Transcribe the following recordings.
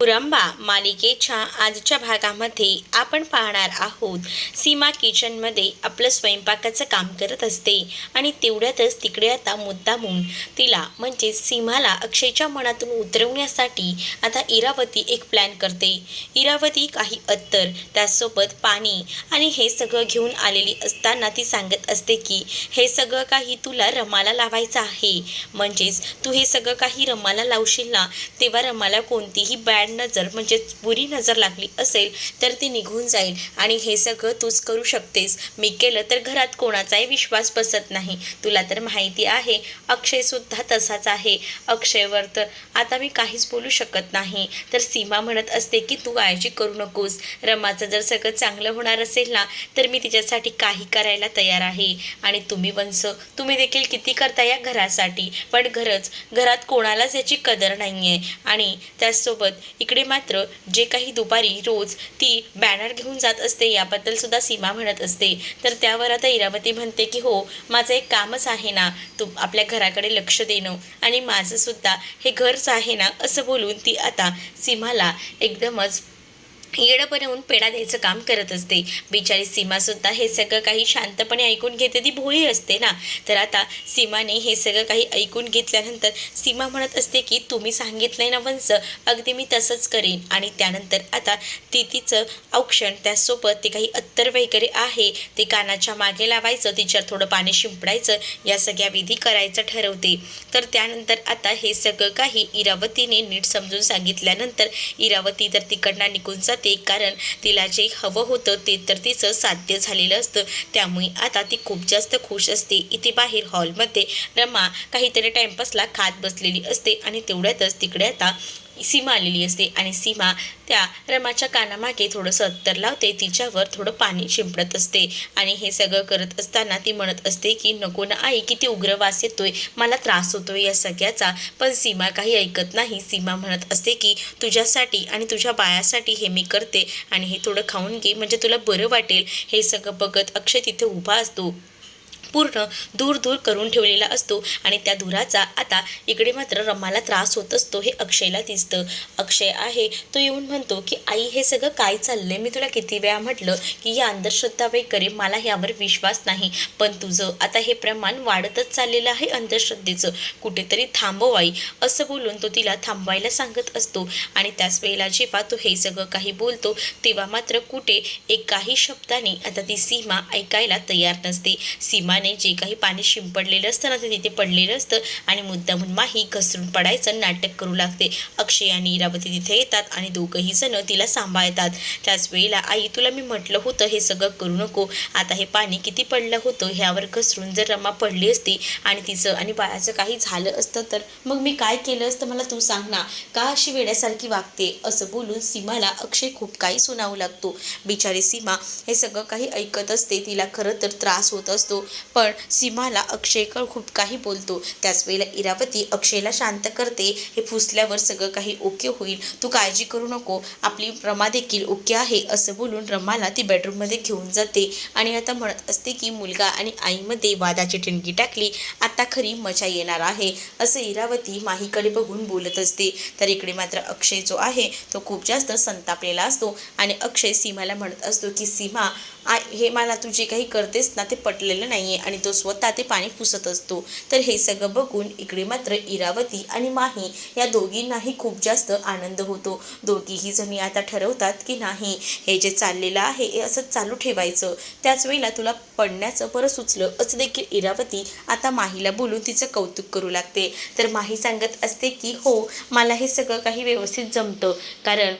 पुरंबा मालिकेच्या आजच्या भागामध्ये आपण पाहणार आहोत. सीमा किचनमध्ये आपलं स्वयंपाकाचं काम करत असते आणि तेवढ्यातच तिकडे आता मुद्दामून तिला म्हणजे सीमाला अक्षयच्या मनातून उतरवण्यासाठी आता इरावती एक प्लॅन करते. इरावती काही अत्तर त्यासोबत पाणी आणि हे सगळं घेऊन आलेली असताना ती सांगत असते की हे सगळं काही तुला रमाला लावायचं आहे. म्हणजेच तू हे सगळं काही रमाला लावशील ना तेव्हा रमाला कोणतीही बॅड नजर म्हणजेच बुरी नजर लागली असेल तर ती निघून जाईल. आणि हे सगळं तूच करू शकतेस. मी केलं तर घरात कोणाचाही विश्वास बसत नाही. तुला तर माहिती आहे अक्षयसुद्धा तसाच आहे. अक्षयवर तर आता मी काहीच बोलू शकत नाही. तर सीमा म्हणत असते की तू काळजी करू नकोस. रमाचं जर सगळं चांगलं होणार असेल ना तर मी तिच्यासाठी काही करायला तयार आहे. आणि तुम्ही वंश तुम्ही देखील किती करता या घरासाठी? पण घरच घरात कोणालाच याची कदर नाही आहे आणि त्याचसोबत इकडे मात्र जे काही दुपारी रोज ती बॅनर घेऊन जात असते याबद्दल सुद्धा सीमा म्हणत असते. तर त्यावर आता इरावती म्हणते की हो माझं एक कामच आहे ना तू आपल्या घराकडे लक्ष देणं आणि माझं सुद्धा हे घरच आहे ना असं बोलून ती आता सीमाला एकदमच येडं बनवून पेढा द्यायचं काम करत असते. बिचारी सीमासुद्धा हे सगळं काही शांतपणे ऐकून घेते. ती भोळी असते ना. तर आता सीमाने हे सगळं काही ऐकून घेतल्यानंतर सीमा म्हणत असते की तुम्ही सांगितलंय ना वंश अगदी मी तसंच करेन. आणि त्यानंतर आता ती तिचं औक्षण त्यासोबत ते काही अत्तर वगैरे आहे. ते कानाच्या मागे लावायचं तिच्यावर थोडं पाणी शिंपडायचं या सगळ्या विधी करायचं ठरवते. तर त्यानंतर आता हे सगळं काही इरावतीने नीट समजून सांगितल्यानंतर इरावती तर तिकडनं निघून जाते. कारण तिला जे हवं होतं ते तर तिचं साध्य झालेलं असतं. त्यामुळे आता ती खूप जास्त खुश असते. इथे बाहेर हॉलमध्ये रमा काहीतरी टाइमपासला खात बसलेली असते आणि तेवढ्यातच तिकडे आता सीमा आलेली असते आणि सीमा त्या रमाच्या कानामागे थोडंसं अत्तर लावते. तिच्यावर थोडं पाणी शिंपडत असते. आणि हे सगळं करत असताना ती म्हणत असते की नको ना आई किती उग्र वास येतोय. मला त्रास होतोय या सगळ्याचा. पण सीमा काही ऐकत नाही. सीमा म्हणत असते की तुझ्यासाठी आणि तुझ्या बायासाठी हे मी करते. आणि हे थोडं खाऊन घे. म्हणजे तुला बरं वाटेल. हे सगळं बघत अक्षय तिथे उभा असतो. पूर्ण दूर दूर करून ठेवलेला असतो आणि त्या धुराचा आता इकडे मात्र रमाला त्रास होत असतो हे अक्षयला दिसतं. अक्षय आहे तो येऊन म्हणतो की आई हे सगळं काय चाललंय? मी तुला किती वेळा म्हटलं की या अंधश्रद्धा वगैरे मला ह्यावर विश्वास नाही. पण तुझं आता हे प्रमाण वाढतच चाललेलं आहे अंधश्रद्धेचं. कुठेतरी थांबवाई असं बोलून तो तिला थांबवायला सांगत असतो. आणि त्याच वेळेला जेव्हा तो हे सगळं काही बोलतो तेव्हा मात्र कुठे एकाही शब्दाने आता ती सीमा ऐकायला तयार नसते. सीमा सीमाने जे काही पाणी शिंपडलेलं असतं ना ते तिथे पडलेलं असतं. आणि मुद्दामून माही घसरून पडायचं नाटक करू लागते. अक्षय आणि इरावती तिथे येतात आणि दोघंही जण तिला सांभाळतात. त्याच वेळेला आई तुला मी म्हटलं होतं हे सगळं करू नको. आता हे पाणी किती पडलं होतं ह्यावर घसरून जर रमा पडली असती आणि तिचं आणि बाळाचं काही झालं असतं तर मग मी काय केलं असतं मला तू सांग ना. का अशी वेड्यासारखी वागते? असं बोलून सीमाला अक्षय खूप काही सुनावू लागतो. बिचारी सीमा हे सगळं काही ऐकत असते. तिला खरं तर त्रास होत असतो. पण सीमाला अक्षयकर खूप काही बोलतो. त्याच वेळेला इरावती अक्षयला शांत करते. हे फुसल्यावर सगळं काही ओके होईल. तू काळजी करू नको. आपली रमा देखील ओके आहे असं बोलून रमाला ती बेडरूममध्ये घेऊन जाते. आणि आता म्हणत असते की मुलगा आणि आईमध्ये वादाची ठिणगी टाकली. आता खरी मजा येणार आहे असं इरावती माहीकडे बघून बोलत असते. तर इकडे मात्र अक्षय जो आहे तो खूप जास्त संतापलेला असतो. आणि अक्षय सीमाला म्हणत असतो की सीमा आ हे मला तू जे काही करतेस ना ते पटलेलं नाही आहे आणि तो स्वतः ते पाणी पुसत असतो. तर हे सगळं बघून इकडे मात्र इरावती आणि माही या दोघींनाही खूप जास्त आनंद होतो. दोघीही जणी आता ठरवतात की नाही हे जे चाललेलं आहे हे असं चालू ठेवायचं. त्याच वेळेला तुला पडण्याचं परत सुचलं असं देखील इरावती आता माहीला बोलून तिचं कौतुक करू लागते. तर माही सांगत असते की हो मला हे सगळं काही व्यवस्थित जमतं. कारण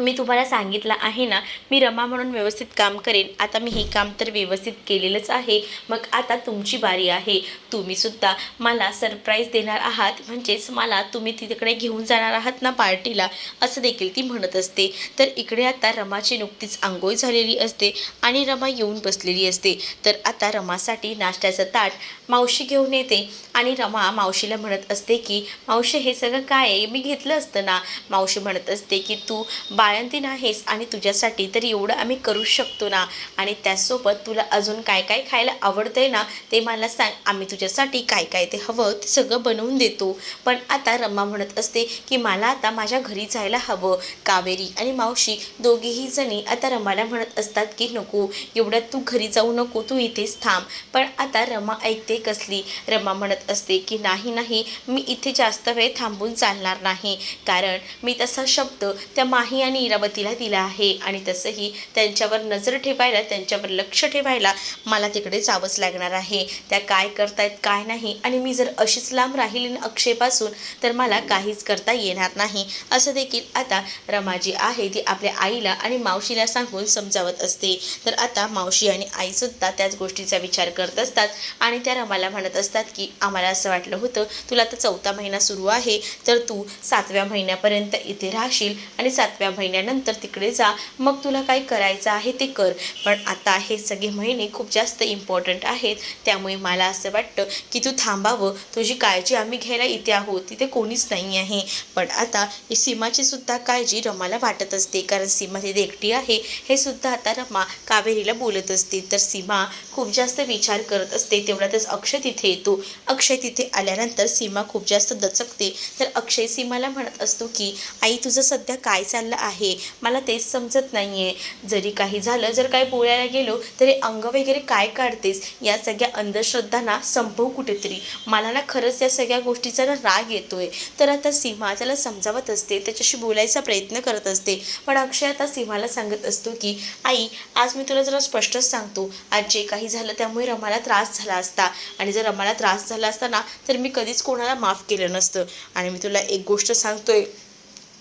मी तुम्हाला सांगितलं आहे ना मी रमा म्हणून व्यवस्थित काम करेन. आता मी हे काम तर व्यवस्थित केलेलंच आहे. मग आता तुमची बारी आहे. तुम्हीसुद्धा मला सरप्राईज देणार आहात. म्हणजेच मला तुम्ही तिकडे घेऊन जाणार आहात ना पार्टीला असं देखील ती म्हणत असते. तर इकडे आता रमाची नुकतीच आंघोळ झालेली असते आणि रमा येऊन बसलेली असते. तर आता रमासाठी नाश्त्याचं ताट मावशी घेऊन येते आणि रमा मावशीला म्हणत असते की मावशी हे सगळं काय आहे? मी घेतलं असतं ना. मावशी म्हणत असते की तू बाळंतीन आहेस आणि तुझ्यासाठी तर एवढं आम्ही करू शकतो ना. आणि त्याचसोबत तुला अजून काय काय खायला आवडतंय ना ते मला सांग. आम्ही तुझ्यासाठी काय काय ते हवं ते सगळं बनवून देतो. पण आता रमा म्हणत असते की मला आता माझ्या घरी जायला हवं. कावेरी आणि मावशी दोघेही जणी आता रमाला म्हणत असतात की नको एवढ्यात तू घरी जाऊ नको तू इथेच थांब. पण आता रमा ऐकते कसली? रमा म्हणत असते की नाही नाही मी इथे जास्त वेळ थांबून चालणार नाही. कारण मी तसा शब्द त्या माही आणि इरावतीला दिला आहे. आणि तसंही त्यांच्यावर नजर ठेवायला त्यांच्यावर लक्ष ठेवायला मला तिकडे जावंच लागणार आहे. त्या काय करतायत काय नाही आणि मी जर अशीच लांब राहिली ना अक्षयपासून तर मला काहीच करता येणार नाही. असं देखील आता रमा जी आहे. ती आपल्या आईला आणि मावशीला सांगून समजावत असते. तर आता मावशी आणि आईसुद्धा त्याच गोष्टीचा विचार करत असतात आणि त्या रमाला म्हणत असतात की आम्हाला असं वाटलं होतं तुला आता चौथा महिना सुरू आहे तर तू सातव्या महिन्यापर्यंत इथे राहशील आणि सातव्या महिन्यानंतर तिकडे जा मग तुला काय करायचं आहे ते कर. पण आता हे सगळे महिने खूप जास्त इम्पॉर्टंट आहेत. त्यामुळे मला असं वाटतं की तू थांबावं. तुझी काळजी आम्ही घ्यायला इथे आहोत. तिथे कोणीच नाही आहे. पण आता सीमाची सुद्धा काळजी रमाला वाटत असते. कारण सीमा तिथे एकटी आहे. हे सुद्धा आता रमा कावेरीला बोलत असते. तर सीमा खूप जास्त विचार करत असते. तेवढ्यातच अक्षय तिथे येतो. अक्षय तिथे आल्यानंतर सीमा खूप जास्त दचकते. तर अक्षय सीमाला म्हणत असतो की आई तुझं सध्या काय चाललं आहे? आहे. मला तेच समजत नाही आहे जरी काही झालं जर काय बोलायला गेलो तरी अंग वगैरे काय काढतेस? या सगळ्या अंधश्रद्धांना संपव कुठेतरी. मला ना खरंच या सगळ्या गोष्टीचा ना राग येतो आहे तर आता सीमा त्याला समजावत असते त्याच्याशी बोलायचा प्रयत्न करत असते. पण अक्षय आता सीमाला सांगत असतो की आई आज मी तुला जरा स्पष्टच सांगतो. आज जे काही झालं त्यामुळे रमाला त्रास झाला असता. आणि जर रमाला त्रास झाला असता ना तर मी कधीच कोणाला माफ केलं नसतं. आणि मी तुला एक गोष्ट सांगतोय.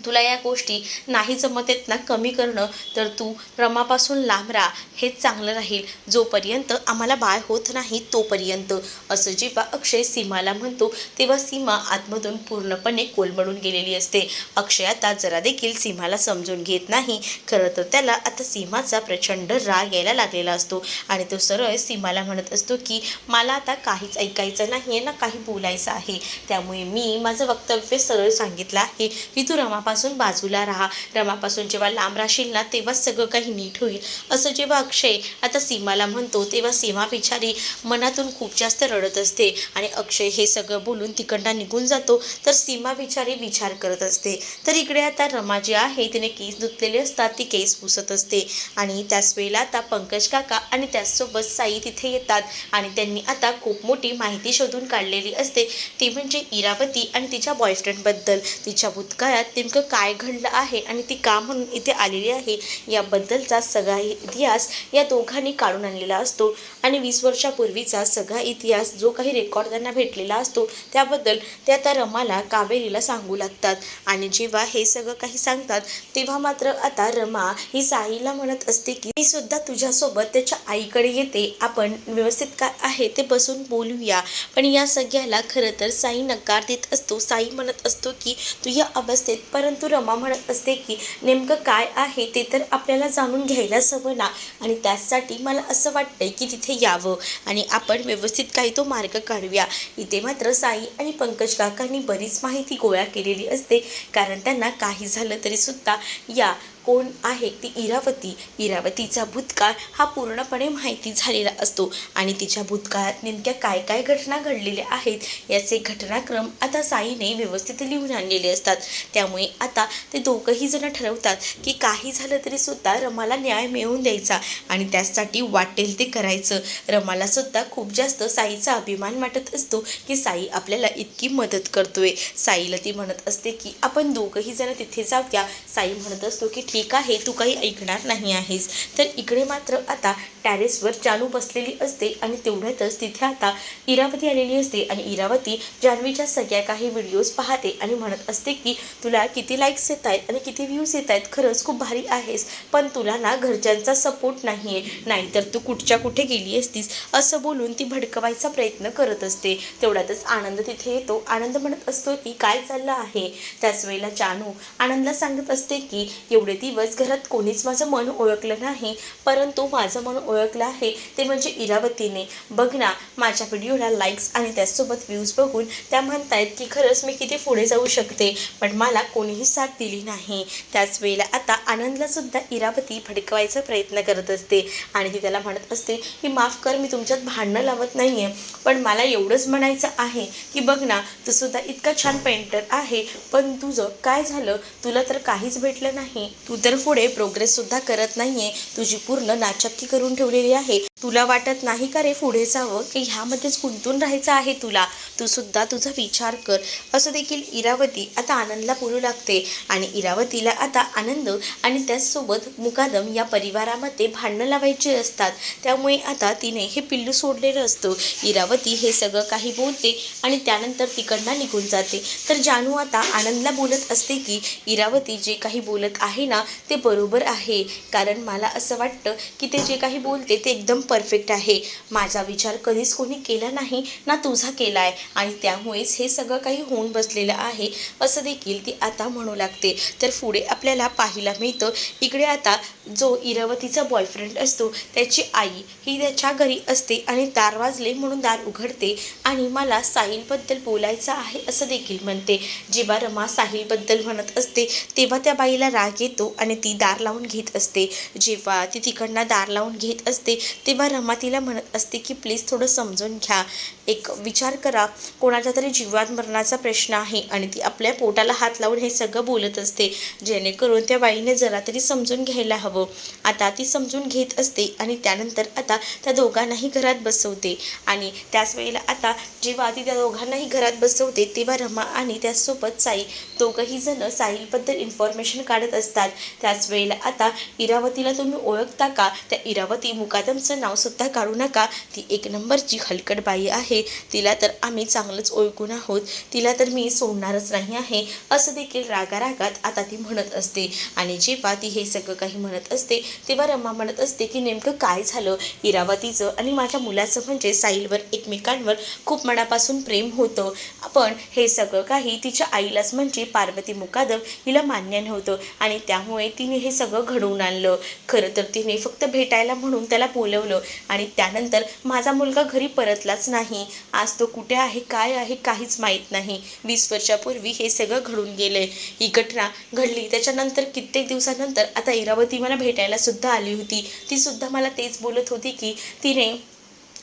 तुला या गोष्टी नाही जमत आहेत ना कमी करणं तर तू रमापासून लांब राहा. हेच चांगलं राहील. जोपर्यंत आम्हाला बाळ होत नाही तोपर्यंत. असं जेव्हा अक्षय सीमाला म्हणतो तेव्हा सीमा आतमधून पूर्णपणे कोलमडून गेलेली असते. अक्षय आता जरा देखील सीमाला समजून घेत नाही. खरं तर त्याला आता सीमाचा प्रचंड राग यायला लागलेला असतो. आणि तो सरळ सीमाला म्हणत असतो की मला आता काहीच ऐकायचं नाही आहे ना काही बोलायचं आहे. त्यामुळे मी माझं वक्तव्य सरळ सांगितलं आहे. की तू रमापासून रमापासून बाजूला राहा. रमापासून जेव्हा लांब राहशील ना तेव्हा सगळं काही नीट होईल. असं जेव्हा अक्षय आता सीमाला म्हणतो तेव्हा सीमा बिचारी मनातून खूप जास्त रडत असते. आणि अक्षय हे सगळं बोलून तिकडनं निघून जातो. तर सीमा बिचारी विचार करत असते. तर इकडे आता रमा जी आहे तिने केस धुतलेले असतात ती केस पुसत असते. आणि त्याच वेळेला आता पंकज काका आणि त्याचसोबत साई तिथे येतात. आणि त्यांनी आता खूप मोठी माहिती शोधून काढलेली असते. ती म्हणजे इरावती आणि तिच्या बॉयफ्रेंडबद्दल तिच्या भूतकाळात नेमकं काय घडलं आहे आणि ती का म्हणून इथे आलेली आहे याबद्दलचा सगळा इतिहास या दोघांनी काढून आणलेला असतो. आणि वीस वर्षापूर्वीचा सगळा इतिहास जो काही रेकॉर्ड त्यांना भेटलेला असतो त्याबद्दल ते आता रमाला कावेरीला सांगू लागतात. आणि जेव्हा हे सगळं काही सांगतात तेव्हा मात्र आता रमा ही साईला म्हणत असते की मी सुद्धा तुझ्यासोबत त्याच्या आईकडे येते. आपण व्यवस्थित काय आहे ते बसून बोलूया. पण या सगळ्याला खरं तर साई नकार देत असतो. साई म्हणत असतो की तू या अवस्थेत परंतु परंतु रमा म्हणत असते की नेमकं काय आहे ते तर आपल्याला जाणून घ्यायलाच हवं ना. आणि त्यासाठी मला असं वाटतंय की तिथे यावं आणि आपण व्यवस्थित काही तो मार्ग काढूया. इथे मात्र साई आणि पंकज काकांनी बरीच माहिती गोळा केलेली असते. कारण त्यांना काही झालं तरी सुद्धा या कोण आहे ती इरावती. इरावतीचा भूतकाळ हा पूर्णपणे माहिती झालेला असतो. आणि तिच्या भूतकाळात नेमक्या काय काय घटना घडलेल्या आहेत याचे घटनाक्रम आता साईने व्यवस्थित लिहून आणलेले असतात. त्यामुळे आता ते दोघंही जण ठरवतात की काही झालं तरी सुद्धा रमाला न्याय मिळवून द्यायचा आणि त्यासाठी वाटेल ते करायचं. रमाला सुद्धा खूप जास्त साईचा अभिमान वाटत असतो की साई आपल्याला इतकी मदत करतोय. साईला ती म्हणत असते की आपण दोघंही जण तिथे जाऊया. साई म्हणत असतो की ठीक आहे तू काही ऐकणार नाही आहेस. तर इकडे मात्र आता टॅरेसवर जानू बसलेली असते आणि तेवढ्यातच तिथे आता इरावती आलेली असते आणि इरावती जान्हवीच्या सगळ्या काही व्हिडिओज पाहते आणि म्हणत असते की तुला किती लाईक्स येत आहेत आणि किती व्ह्यूज येत आहेत? खरंच खूप भारी आहेस. पण तुला ना घरच्यांचा सपोर्ट नाही आहे नाहीतर तू कुठच्या कुठे गेली असतीस? असं बोलून ती भडकवायचा प्रयत्न करत असते. तेवढ्यातच आनंद तिथे येतो. आनंद म्हणत असतो की काय चाललं आहे? त्याच वेळेला जानू आनंदला सांगत असते की एवढे दिवस घरात कोणीच माझं मन ओळखलं नाही परंतु माझं मन ओळखलं आहे ते म्हणजे इरावतीने. बघ ना माझ्या व्हिडिओला लाईक्स आणि त्याचसोबत व्ह्यूज बघून त्या म्हणतायत की खरंच मी किती पुढे जाऊ शकते पण मला कोणीही साथ दिली नाही. त्याच वेळेला आता आनंदलासुद्धा इरावती भडकवायचा प्रयत्न करत असते आणि ती त्याला म्हणत असते की माफ कर मी तुमच्यात भांडणं लावत नाही आहे पण मला एवढंच म्हणायचं आहे की बघ ना तू सुद्धा इतका छान पेंटर आहे पण तुझं काय झालं? तुला तर काहीच भेटलं नाही. तू तर पुढे प्रोग्रेससुद्धा करत नाही आहे तुझी पूर्ण नाचक्की करून ठेवलेली आहे. तुला वाटत नाही का रे पुढे जावं की ह्यामध्येच गुंतून राहायचं आहे तुला? तू सुद्धा तुझा विचार कर. असं देखील इरावती आता आनंदला बोलू लागते. आणि इरावतीला आता आनंद आणि त्याचसोबत मुकादम या परिवारामध्ये भांडणं लावायची असतात. त्यामुळे आता तिने हे पिल्लू सोडलेलं असतं. इरावती हे सगळं काही बोलते आणि त्यानंतर तिकडनं निघून जाते. तर जानू आता आनंदला बोलत असते की इरावती जे काही बोलत आहे ना ते बरोबर आहे. कारण मला असं वाटतं की ते जे काही बोलते ते एकदम परफेक्ट आहे. माझा विचार कधीच कोणी केला नाही ना तुझा केला आहे आणि त्यामुळेच हे सगळं काही होऊन बसलेलं आहे असं देखील ती आता म्हणू लागते. तर पुढे आपल्याला पाहायला मिळतं. इकडे आता जो इरावतीचा बॉयफ्रेंड असतो त्याची आई ही त्याच्या घरी असते आणि दार वाजले म्हणून दार उघडते आणि मला साहिलबद्दल बोलायचं आहे असं देखील म्हणते. जेव्हा रमा साहिलबद्दल म्हणत असते तेव्हा त्या बाईला राग येतो आणि ती दार लावून घेत असते. जेव्हा ती तिकडनं दार लावून घेत असते तेव्हा रमा तिला म्हणत असते की प्लीज थोडं समजून घ्या. एक विचार करा. कोणाच्या तरी जीवात मरणाचा प्रश्न आहे आणि ती आपल्या पोटाला हात लावून हे सगळं बोलत असते. जेणेकरून त्या बाईने जरा तरी समजून घ्यायला हवं. हो. आता ती समजून घेत असते आणि त्यानंतर आता त्या दोघांनाही घरात बसवते. आणि त्याच वेळेला आता जेव्हा ती त्या दोघांनाही घरात बसवते तेव्हा रमा आणि त्यासोबत साई दोघंही जण साहिलबद्दल इन्फॉर्मेशन काढत असतात. त्याच वेळेला आता इरावतीला तुम्ही ओळखता का? त्या इरावती मुकादमचं नावसुद्धा काढू नका. ती एक नंबरची हलकट बाई आहे. तिला तर आम्ही चांगलंच ओळखून आहोत. तिला तर मी सोडणारच नाही आहे. असं देखील रागारागात आता ती म्हणत असते. आणि जेव्हा ती हे सगळं काही म्हणत असते तेव्हा रमा म्हणत असते की नेमकं काय झालं? इरावतीचं आणि माझ्या मुलाचं म्हणजे साईलवर एकमेकांवर खूप मनापासून प्रेम होतं. पण हे सगळं काही तिच्या आईलाच म्हणजे पार्वती मुकादम हिला मान्य नव्हतं आणि त्यामुळे तिने हे सगळं घडवून आणलं. खरं तर तिने फक्त भेटायला म्हणून त्याला बोलवलं आणि त्यानंतर माझा मुलगा घरी परतलाच नाही. आज तो कुठे आहे काय आहे काहीच माहीत नाही. वीस वर्षापूर्वी हे सगळं घडून गेलंय ही घटना घडली. त्याच्यानंतर कित्येक दिवसानंतर आता इरावती मला भेटायला सुद्धा आली होती. ती सुद्धा मला तेच बोलत होती की तिने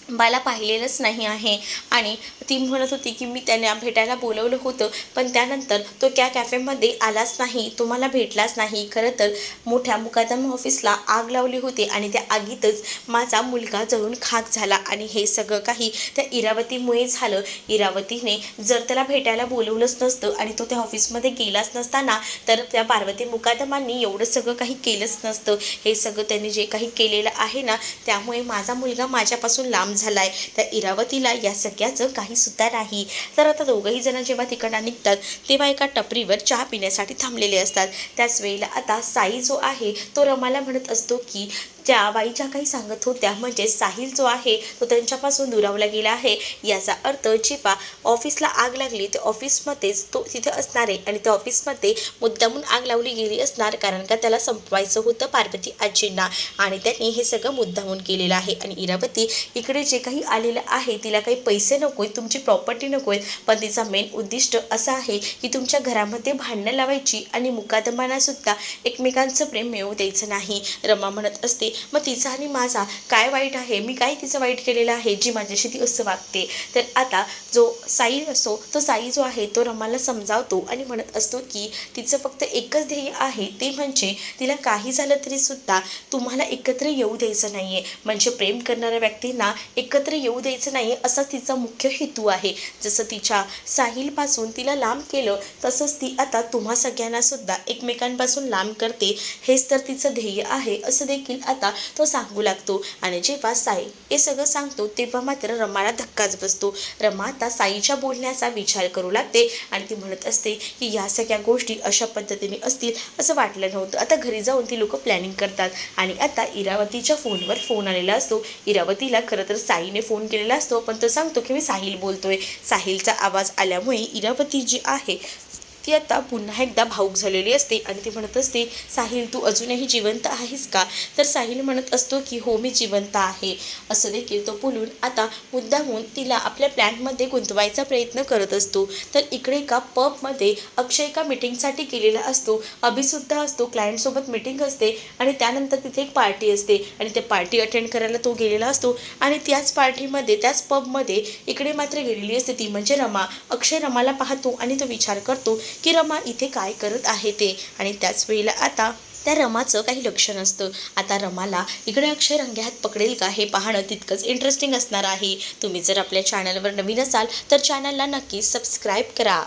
मला पाहिलेलंच नाही आहे. आणि ती म्हणत होती की मी त्यांना भेटायला बोलवलं होतं पण त्यानंतर तो त्या कॅफेमध्ये आलाच नाही तो मला भेटलाच नाही. खरं तर मोठ्या मुकादम ऑफिसला आग लावली होती आणि त्या आगीतच माझा मुलगा जळून खाक झाला. आणि हे सगळं काही त्या इरावतीमुळे झालं. इरावतीने जर त्याला भेटायला बोलवलंच नसतं आणि तो त्या ऑफिसमध्ये गेलाच नसताना तर त्या पार्वती मुकादमांनी एवढं सगळं काही केलंच नसतं. हे सगळं त्यांनी जे काही केलेलं आहे ना त्यामुळे माझा मुलगा माझ्यापासून लांब झालाय. त्या इरावतीला या सगळ्याचं काही सुद्धा नाही. तर आता दोघंही जण जेव्हा तिकडनं निघतात तेव्हा एका टपरीवर चहा पिण्यासाठी थांबलेले असतात. त्याच वेळेला आता साई जो आहे तो रमाला म्हणत असतो की त्या बाईच्या काही सांगत होत्या. म्हणजे साहिल जो आहे तो त्यांच्यापासून दुरावला गेला आहे. याचा अर्थ जेव्हा ऑफिसला आग लागली ते ऑफिसमध्येच तो तिथे असणार आहे. आणि त्या ऑफिसमध्ये मुद्दामून आग लावली गेली असणार कारण का त्याला संपवायचं होतं पार्वती आजींना. आणि त्यांनी हे सगळं मुद्दामून केलेलं आहे. आणि इरावती इकडे जे काही आलेलं आहे तिला काही पैसे नको आहेत तुमची प्रॉपर्टी नको आहेत पण तिचा मेन उद्दिष्ट असं आहे की तुमच्या घरामध्ये भांडणं लावायची आणि मुकादमानासुद्धा एकमेकांचं प्रेम मिळवू द्यायचं नाही. रमा म्हणत असते मग तिचा आणि माझा काय वाईट आहे? मी काय तिचं वाईट केलेलं आहे जी माझ्याशी ती असं वागते? तर आता जो साई असो तो साई जो आहे तो रमाला समजावतो आणि म्हणत असतो की तिचं फक्त एकच ध्येय आहे ते म्हणजे तिला काही झालं तरी सुद्धा तुम्हाला एकत्र येऊ द्यायचं नाही आहे म्हणजे प्रेम करणाऱ्या व्यक्तींना एकत्र येऊ द्यायचं नाही असा तिचा मुख्य हेतू आहे. जसं तिच्या साहिलपासून तिला लांब केलं तसंच ती आता तुम्हा सगळ्यांनासुद्धा एकमेकांपासून लांब करते. हेच तर तिचं ध्येय आहे असं देखील आता तो सांगू लागतो. आणि जेव्हा साई हे सगळं सांगतो तेव्हा मात्र रमाला धक्काच बसतो. रमा आता साईच्या बोलण्याचा विचार करू लागते आणि ती म्हणत असते की या सगळ्या गोष्टी अशा पद्धतीने असतील असं वाटलं नव्हतं. आता घरी जाऊन ती लोक प्लॅनिंग करतात. आणि आता इरावतीच्या फोनवर फोन आलेला असतो. इरावतीला खरं तर साईने फोन केलेला असतो पण तो सांगतो की मी साहिल बोलतोय. साहिलचा आवाज आल्यामुळे इरावती जी आहे ती आता पुन्हा एकदा भाऊक झालेली असते आणि ती म्हणत असते साहिल तू अजूनही जिवंत आहेस का? तर साहिल म्हणत असतो की हो मी जिवंत आहे. असं देखील तो बोलून आता मुद्दामून तिला आपल्या प्लॅनमध्ये गुंतवायचा प्रयत्न करत असतो. तर इकडे एका पबमध्ये अक्षय एका मिटिंगसाठी गेलेला असतो. अभिसुद्धा असतो क्लायंटसोबत मिटिंग असते आणि त्यानंतर तिथे एक पार्टी असते आणि ते पार्टी अटेंड करायला तो गेलेला असतो आणि त्याच पार्टीमध्ये त्याच पबमध्ये इकडे मात्र गेलेली असते ती म्हणजे रमा. अक्षय रमाला पाहतो आणि तो विचार करतो की रमा इथे काय करत आहे ते? आणि त्याच वेळेला आता त्या रमाचं काही लक्ष नसतं. आता रमाला इकडे अक्षय रंग्यात पकडेल का हे पाहणं तितकंच इंटरेस्टिंग असणार आहे. तुम्ही जर आपल्या चॅनलवर नवीन असाल तर चॅनलला नक्की सबस्क्राईब करा.